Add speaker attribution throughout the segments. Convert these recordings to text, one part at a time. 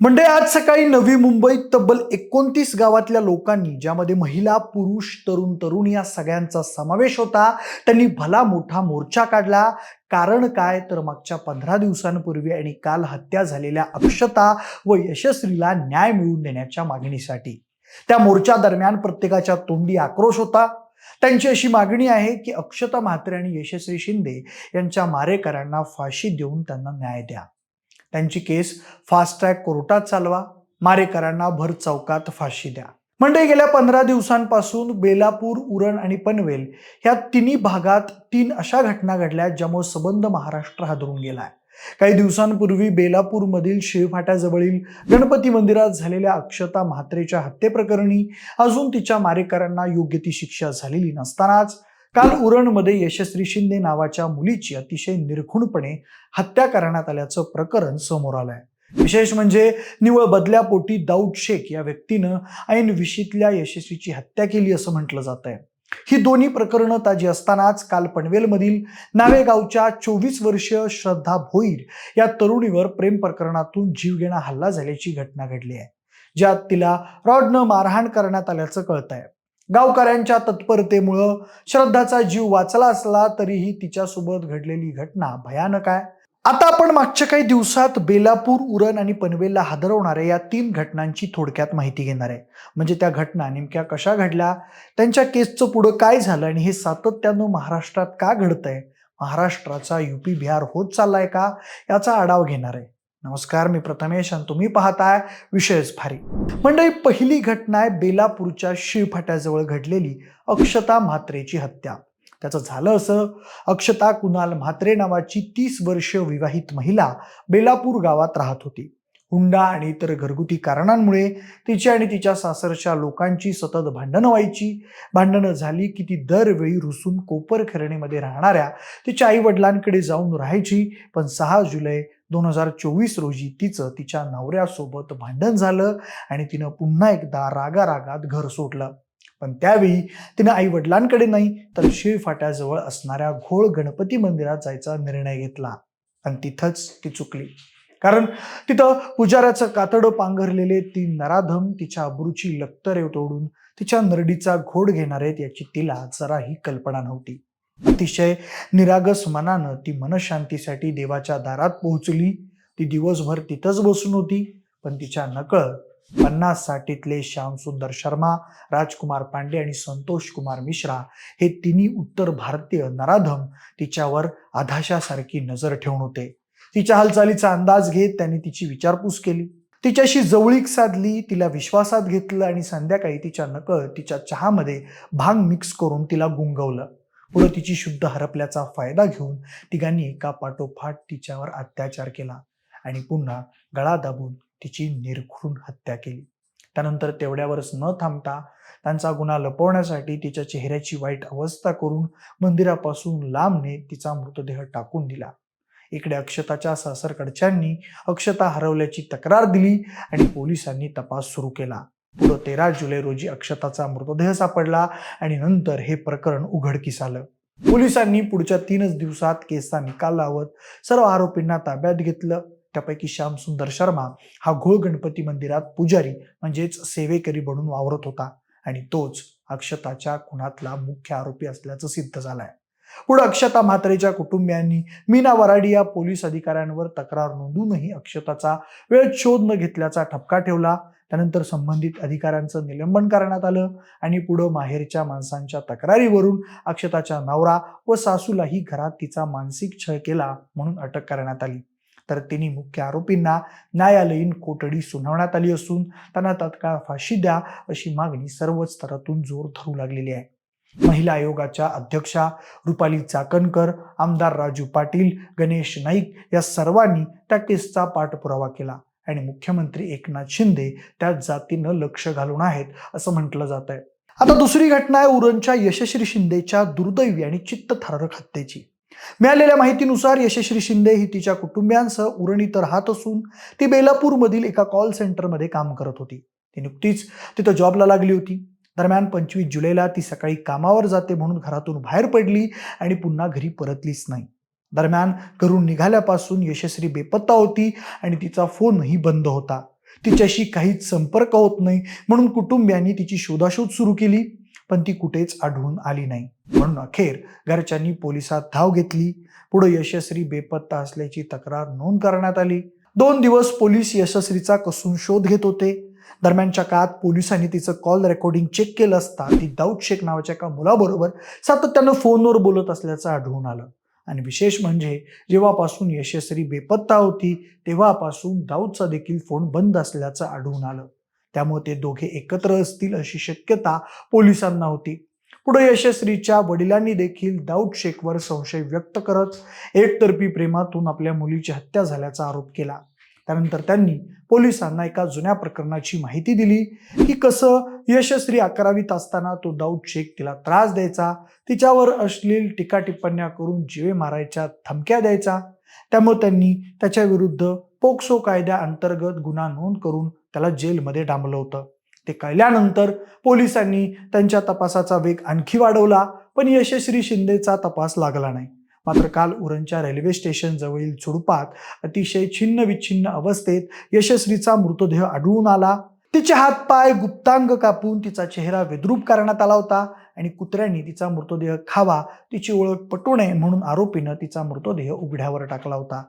Speaker 1: म्हणजे आज सकाळी नवी मुंबईत तब्बल एकोणतीस गावातल्या लोकांनी ज्यामध्ये महिला पुरुष तरुण तरुण या सगळ्यांचा समावेश होता त्यांनी भला मोठा मोर्चा काढला. कारण काय? तर मागच्या पंधरा दिवसांपूर्वी आणि काल हत्या झालेल्या अक्षता व यशस्वीला न्याय मिळवून देण्याच्या मागणीसाठी. त्या मोर्चा दरम्यान प्रत्येकाच्या तोंडी आक्रोश होता. त्यांची अशी मागणी आहे की अक्षता म्हात्रे आणि यशस्वी शिंदे यांच्या मारेकऱ्यांना फाशी देऊन त्यांना न्याय द्या. त्यांची केस फास्ट ट्रॅक कोर्टात चालवा. मारेकरांना भर चौकात फाशी द्या. म्हणजे गेल्या पंधरा दिवसांपासून बेलापूर उरण आणि पनवेल ह्या तिन्ही भागात तीन अशा घटना घडल्या ज्यामुळे सबंध महाराष्ट्र हादरून गेलाय. काही दिवसांपूर्वी बेलापूरमधील शिवफाट्याजवळील गणपती मंदिरात झालेल्या अक्षता म्हात्रेच्या हत्येप्रकरणी अजून तिच्या मारेकरांना योग्य ती शिक्षा झालेली नसतानाच काल उरणमध्ये यशस्वी शिंदे नावाच्या मुलीची अतिशय निर्घुणपणे हत्या करण्यात आल्याचं प्रकरण समोर आलंय. विशेष म्हणजे निवळ बदल्यापोटी दाऊद शेख या व्यक्तीनं ऐन विशीतल्या यशस्वीची हत्या केली असं म्हटलं जात आहे ही दोन्ही प्रकरणं ताजी असतानाच काल पनवेलमधील नावेगावच्या चोवीस वर्षीय श्रद्धा भोईर या तरुणीवर प्रेम प्रकरणातून जीवघेणा हल्ला झाल्याची घटना घडली आहे. ज्यात तिला रॉडनं मारहाण करण्यात आल्याचं कळत आहे गावकऱ्यांच्या तत्परतेमुळं श्रद्धाचा जीव वाचला असला तरीही तिच्यासोबत घडलेली घटना भयानक आहे. आता आपण मागच्या काही दिवसात बेलापूर उरण आणि पनवेलला हादरवणाऱ्या या तीन घटनांची थोडक्यात माहिती घेणार आहे. म्हणजे त्या घटना नेमक्या कशा घडल्या त्यांच्या केसचं पुढं काय झालं आणि हे सातत्यानं महाराष्ट्रात का घडतंय? महाराष्ट्राचा यूपी बिहार होत चाललाय का? याचा आढावा घेणार आहे. नमस्कार मी प्रथमेश आणि तुम्ही पाहताय विषयच भारी. म्हणजे पहिली घटना आहे बेलापूरच्या शिवफाट्याजवळ घडलेली अक्षता म्हात्रेची हत्या. त्याचं झालं असं अक्षता कुणाल म्हात्रे नावाची तीस वर्ष विवाहित महिला बेलापूर गावात राहत होती. हुंडा आणि इतर घरगुती कारणांमुळे तिची आणि तिच्या सासरच्या लोकांची सतत भांडणं व्हायची. भांडणं झाली की ती दरवेळी रुसून कोपर खरणीमध्ये राहणाऱ्या तिच्या आई वडिलांकडे जाऊन राहायची पण सहा जुलै दोन हजार चोवीस रोजी तिचं तिच्या नवऱ्यासोबत भांडण झालं आणि तिनं पुन्हा एकदा रागारागात घर सोडलं. पण त्यावेळी तिनं आई वडिलांकडे नाही तर शिळफाट्याजवळ असणाऱ्या घोळ गणपती मंदिरात जायचा निर्णय घेतला. आणि तिथंच ती चुकली. कारण तिथं पुजाऱ्याचं कातडं पांघरलेले ती नराधम तिच्या अब्रूची लक्तरे तोडून तिच्या नरडीचा घोड घेणार आहेत याची तिला जराही कल्पना नव्हती. अतिशय निरागस मनानं ती मनशांतीसाठी देवाच्या दारात पोहोचली. ती दिवसभर तिथंच बसून होती पण तिच्या नकळत पन्नास साठीतले श्यामसुंदर शर्मा राजकुमार पांडे आणि संतोष कुमार मिश्रा हे तिन्ही उत्तर भारतीय नराधम तिच्यावर आधाशासारखी नजर ठेवून होते. तिच्या हालचालीचा अंदाज घेत त्यांनी तिची विचारपूस केली. तिच्याशी जवळीक साधली तिला विश्वासात घेतलं आणि संध्याकाळी तिच्या नकळ तिच्या चहामध्ये भांग मिक्स करून तिला गुंगवलं. पुढे तिची शुद्ध हरपल्याचा फायदा घेऊन तिघांनी एका पाठोपाठ तिच्यावर अत्याचार केला आणि पुन्हा गळा दाबून तिची निरखून हत्या केली. त्यानंतर तेवढ्यावरच न थांबता त्यांचा गुन्हा लपवण्यासाठी तिच्या चेहऱ्याची वाईट अवस्था करून मंदिरापासून लांबने तिचा मृतदेह टाकून दिला. इकडे अक्षताच्या सासरकडच्यांनी अक्षता हरवल्याची तक्रार दिली आणि पोलिसांनी तपास सुरू केला. पुढं तेरा जुलै रोजी अक्षताचा मृतदेह सापडला आणि नंतर हे प्रकरण उघडकीस आलं. पोलिसांनी पुढच्या तीनच दिवसात केसचा निकाल लावत सर्व आरोपींना ताब्यात घेतलं. त्यापैकी श्याम सुंदर शर्मा हा घोळ गणपती मंदिरात पुजारी म्हणजेच सेवेकरी बनून वावरत होता आणि तोच अक्षताच्या खुनातला मुख्य आरोपी असल्याचं सिद्ध झालंय. पुढे अक्षता म्हात्रेच्या कुटुंबियांनी मीना वराडी या पोलीस अधिकाऱ्यांवर तक्रार नोंदवूनही अक्षताचा वेळ शोध न घेतल्याचा ठपका ठेवला. त्यानंतर संबंधित अधिकाऱ्यांचं निलंबन करण्यात आलं आणि पुढं माहेरच्या माणसांच्या तक्रारीवरून अक्षताच्या नवरा व सासूलाही घरात तिचा मानसिक छळ केला म्हणून अटक करण्यात आली. तर तिन्ही मुख्य आरोपींना न्यायालयीन कोठडी सुनावण्यात आली असून त्यांना तत्काळ फाशी द्या अशी मागणी सर्वच स्तरातून जोर धरू लागलेली आहे. महिला आयोगाच्या अध्यक्षा रुपाली चाकणकर आमदार राजू पाटील गणेश नाईक या सर्वांनी त्या केसचा पाठपुरावा केला. आणि मुख्यमंत्री एकनाथ शिंदे त्या जातीनं लक्ष घालून आहेत असं म्हटलं जात आहे आता दुसरी घटना आहे उरणच्या यशस्वी शिंदेच्या दुर्दैवी आणि चित्तथरारक हत्येची. मिळालेल्या माहितीनुसार यशस्वी शिंदे ही तिच्या कुटुंबियांसह उरणीत राहत असून ती बेलापूरमधील एका कॉल सेंटरमध्ये काम करत होती. ती नुकतीच तिथं जॉबला लागली होती. दरम्यान पंचवीस जुलैला ती सकाळी कामावर जाते म्हणून घरातून बाहेर पडली आणि पुन्हा घरी परतलीच नाही. दरम्यान घरून निघाल्यापासून यशस्वी बेपत्ता होती आणि तिचा फोनही बंद होता. तिच्याशी काहीच संपर्क होत नाही म्हणून कुटुंबियांनी तिची शोधाशोध सुरू केली पण ती कुठेच आढळून आली नाही. म्हणून अखेर घरच्यांनी पोलिसात धाव घेतली. पुढे यशस्वी बेपत्ता असल्याची तक्रार नोंद करण्यात आली. दोन दिवस पोलीस यशस्वीचा कसून शोध घेत होते. दरम्यानच्या काळात पोलिसांनी तिचं कॉल रेकॉर्डिंग चेक केलं असता ती दाऊद शेख नावाच्या एका मुलाबरोबर सातत्यानं फोनवर बोलत असल्याचं आढळून आलं. आणि विशेष म्हणजे जेव्हापासून यशस्वी बेपत्ता होती तेव्हापासून दाऊदचा देखील फोन बंद असल्याचं आढळून आलं. त्यामुळे ते दोघे एकत्र असतील अशी शक्यता पोलिसांना होती. पुढे यशस्वीच्या वडिलांनी देखील दाऊद शेखवर संशय व्यक्त करत एकतर्फी प्रेमातून आपल्या मुलीची हत्या झाल्याचा आरोप केला. त्यानंतर त्यांनी पोलिसांना एका जुन्या प्रकरणाची माहिती दिली. की कसं यशस्वी अकरावीत असताना तो दाऊद शेख तिला त्रास द्यायचा तिच्यावर अश्लील टीका टिप्पण्या करून जीवे मारायच्या धमक्या द्यायचा. त्यामुळे त्यांनी त्याच्या विरुद्ध पोक्सो कायद्या अंतर्गत गुन्हा नोंद करून त्याला जेलमध्ये डांबलं होतं. ते कळल्यानंतर पोलिसांनी त्यांच्या तपासाचा वेग आणखी वाढवला पण यशस्वी शिंदेचा तपास लागला नाही. मात्र काल उरणच्या रेल्वे स्टेशन जवळील झुडपात अतिशय छिन्न विच्छिन्न अवस्थेत यशस्वीचा मृतदेह आढळून आला. तिचे हातपाय गुप्तांग कापून तिचा चेहरा विद्रूप करण्यात आला होता आणि कुत्र्यांनी तिचा मृतदेह खावा तिची ओळख पटू नये म्हणून आरोपीनं तिचा मृतदेह उघड्यावर टाकला होता.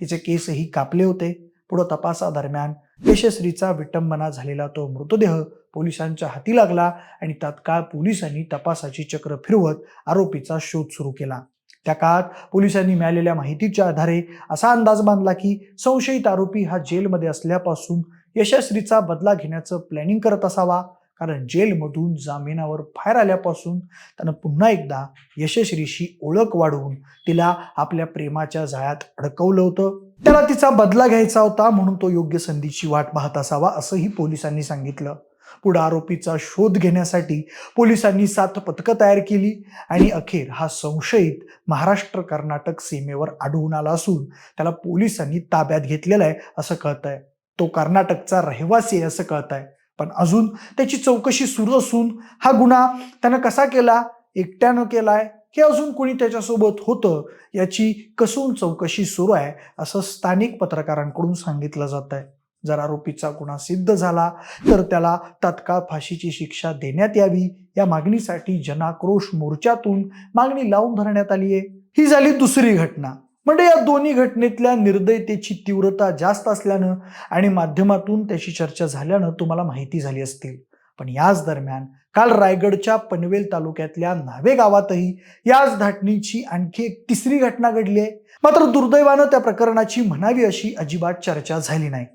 Speaker 1: तिचे केसही कापले होते. पुढे तपासादरम्यान यशस्वीचा विटंबना झालेला तो मृतदेह पोलिसांच्या हाती लागला आणि तात्काळ पोलिसांनी तपासाची चक्र फिरवत आरोपीचा शोध सुरू केला. त्या काळात पोलिसांनी मिळालेल्या माहितीच्या आधारे असा अंदाज बांधला की संशयित आरोपी हा जेलमध्ये असल्यापासून यशस्वीचा बदला घेण्याचं प्लॅनिंग करत असावा. कारण जेलमधून जामिनावर बाहेर आल्यापासून त्यानं पुन्हा एकदा यशस्वीशी ओळख वाढवून तिला आपल्या प्रेमाच्या जाळ्यात अडकवलं होतं. त्याला तिचा बदला घ्यायचा होता म्हणून तो योग्य संधीची वाट पाहत असावा असंही पोलिसांनी सांगितलं. पुढे आरोपीचा शोध घेण्यासाठी पोलिसांनी सात पथकं तयार केली आणि अखेर हा संशयित महाराष्ट्र कर्नाटक सीमेवर आढळून आला असून त्याला पोलिसांनी ताब्यात घेतलेला आहे असं कळत आहे तो कर्नाटकचा रहिवासी आहे असं कळत आहे पण अजून त्याची चौकशी सुरू असून हा गुन्हा त्यानं कसा केला एकट्यानं केलाय हे अजून कोणी त्याच्यासोबत होतं याची कसून चौकशी सुरू आहे असं स्थानिक पत्रकारांकडून सांगितलं जात आहे जर आरोपीचा गुन्हा सिद्ध झाला तर त्याला तत्काळ फाशीची शिक्षा देण्यात यावी. या मागणीसाठी जनाक्रोश मोर्चातून मागणी लावून धरण्यात आली आहे. ही झाली दुसरी घटना. म्हणजे या दोन्ही घटनेतल्या निर्दयतेची तीव्रता जास्त असल्यानं आणि माध्यमातून त्याची चर्चा झाल्यानं तुम्हाला माहिती झाली असतील. पण याच दरम्यान काल रायगडच्या पनवेल तालुक्यातल्या नावे गावातही याच धाटणीची आणखी एक तिसरी घटना घडली आहे. मात्र दुर्दैवानं त्या प्रकरणाची म्हणावी अशी अजिबात चर्चा झाली नाही.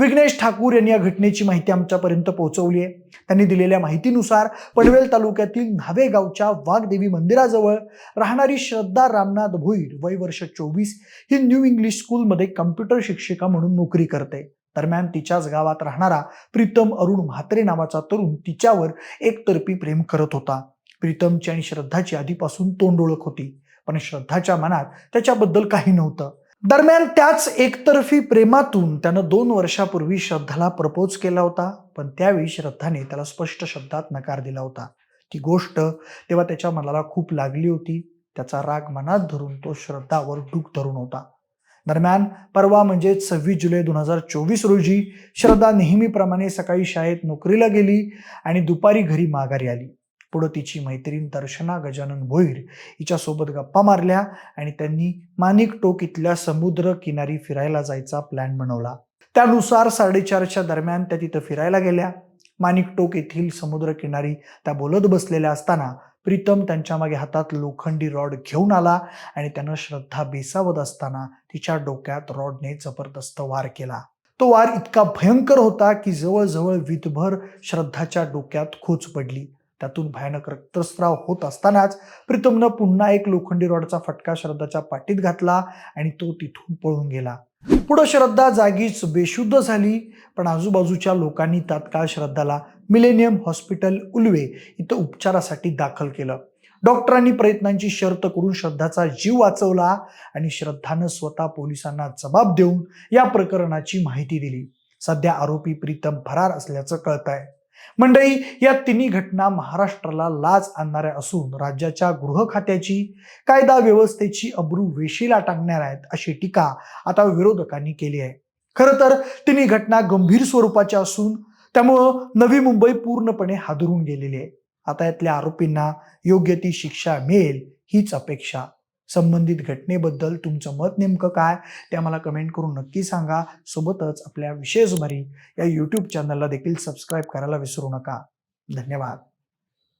Speaker 1: विघ्नेश ठाकूर यांनी या घटनेची माहिती आमच्यापर्यंत पोहोचवली आहे. त्यांनी दिलेल्या माहितीनुसार पनवेल तालुक्यातील न्हावे गावच्या वाघदेवी मंदिराजवळ राहणारी श्रद्धा रामनाथ भोईर वय वर्ष चोवीस ही न्यू इंग्लिश स्कूलमध्ये कम्प्युटर शिक्षिका म्हणून नोकरी करते. दरम्यान तिच्याच गावात राहणारा प्रीतम अरुण म्हात्रे नावाचा तरुण तिच्यावर एकतर्फी प्रेम करत होता. प्रीतमची आणि श्रद्धाची आधीपासून तोंड ओळख होती. पण श्रद्धाच्या मनात त्याच्याबद्दल काही नव्हतं. दरम्यान त्याच एकतर्फी प्रेमातून त्यानं दोन वर्षापूर्वी श्रद्धाला प्रपोज केला होता पण त्यावेळी श्रद्धाने त्याला स्पष्ट शब्दात नकार दिला होता. ती गोष्ट तेव्हा त्याच्या मनाला खूप लागली होती. त्याचा राग मनात धरून तो श्रद्धावर डूक धरून होता. दरम्यान परवा म्हणजे सव्वीस जुलै दोन हजार चोवीस रोजी श्रद्धा नेहमीप्रमाणे सकाळी शाळेत नोकरीला गेली आणि दुपारी घरी माघारी आली. पुढं तिची मैत्रीण दर्शना गजानन भोईर हिच्यासोबत गप्पा मारल्या आणि त्यांनी मानिक टोक इथल्या समुद्र किनारी फिरायला जायचा प्लॅन बनवला. त्यानुसार साडेचारच्या दरम्यान त्या तिथं फिरायला गेल्या. मानिक टोक येथील समुद्र किनारी त्या बोलत बसलेल्या असताना प्रीतम त्यांच्या मागे हातात लोखंडी रॉड घेऊन आला आणि त्यानं श्रद्धा बेसावत असताना तिच्या डोक्यात रॉडने जबरदस्त वार केला. तो वार इतका भयंकर होता की जवळजवळ विधभर श्रद्धाच्या डोक्यात खोच पडली. त्यातून भयानक रक्तस्राव होत असतानाच प्रीतमनं पुन्हा एक लोखंडी रॉडचा फटका श्रद्धाच्या पाठीत घातला आणि तो तिथून पळून गेला. पुढं श्रद्धा जागीच बेशुद्ध झाली पण आजूबाजूच्या लोकांनी तात्काळ श्रद्धाला मिलेनियम हॉस्पिटल उल्वे इथं उपचारासाठी दाखल केलं. डॉक्टरांनी प्रयत्नांची शर्त करून श्रद्धाचा जीव वाचवला आणि श्रद्धानं स्वतः पोलिसांना जबाब देऊन या प्रकरणाची माहिती दिली. सध्या आरोपी प्रीतम फरार असल्याचं कळत आहे मंडळी या तिन्ही घटना महाराष्ट्राला लाज आणणाऱ्या असून राज्याच्या गृह खात्याची कायदा व्यवस्थेची अब्रू वेशीला टाकणार आहेत अशी टीका आता विरोधकांनी केली आहे. खरं तर तिन्ही घटना गंभीर स्वरूपाच्या असून त्यामुळं नवी मुंबई पूर्णपणे हादरून गेलेली आहे. आता यातल्या आरोपींना योग्य ती शिक्षा मिळेल हीच अपेक्षा. संबंधित घटनेबद्दल तुमचं मत नेमकं काय ते आम्हाला कमेंट करून नक्की सांगा. सोबतच आपल्या विशेष भरी या यूट्यूब चॅनलला देखील सबस्क्राईब करायला विसरू नका. धन्यवाद.